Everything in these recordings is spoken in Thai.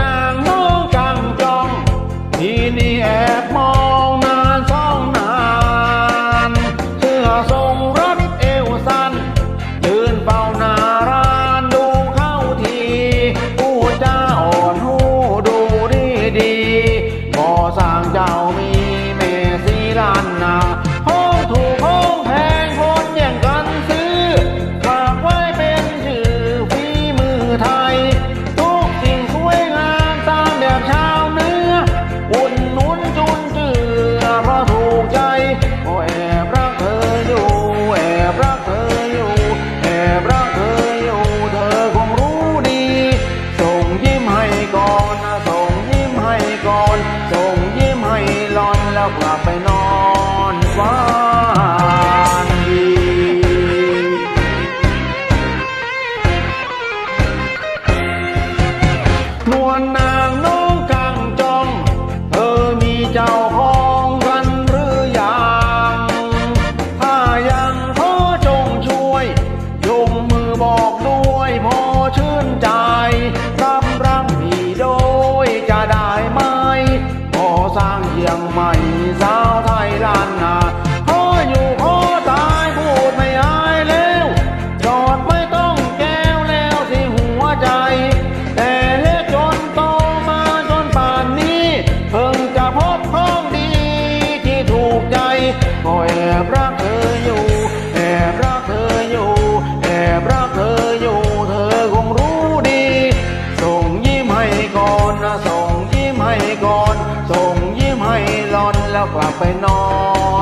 นางน้องกำจองที่นี่แอบมอง ราถูกใจโอแอบรักเธออยู่แอบรักเธออยู่แอบรักเธออยู่เธอคงรู้ดี ส่งยิ้มให้ก่อนส่งยิ้มให้ก่อน ส่งยิ้มให้หลอนแล้วกลับไปนอนฝันดีนวลนางน้องกังจอง เธอมีเจ้า พิ่งจะพบของดีที่ถูกใจก็แอบรักเธออยู่แอบรักเธออยู่แอบรักเธออยู่เธอคงรู้ดี ส่งยิ้มให้ก่อนนะส่งยิ้มให้ก่อน ส่งยิ้มให้หลอนแล้วกลับไปนอน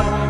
Lord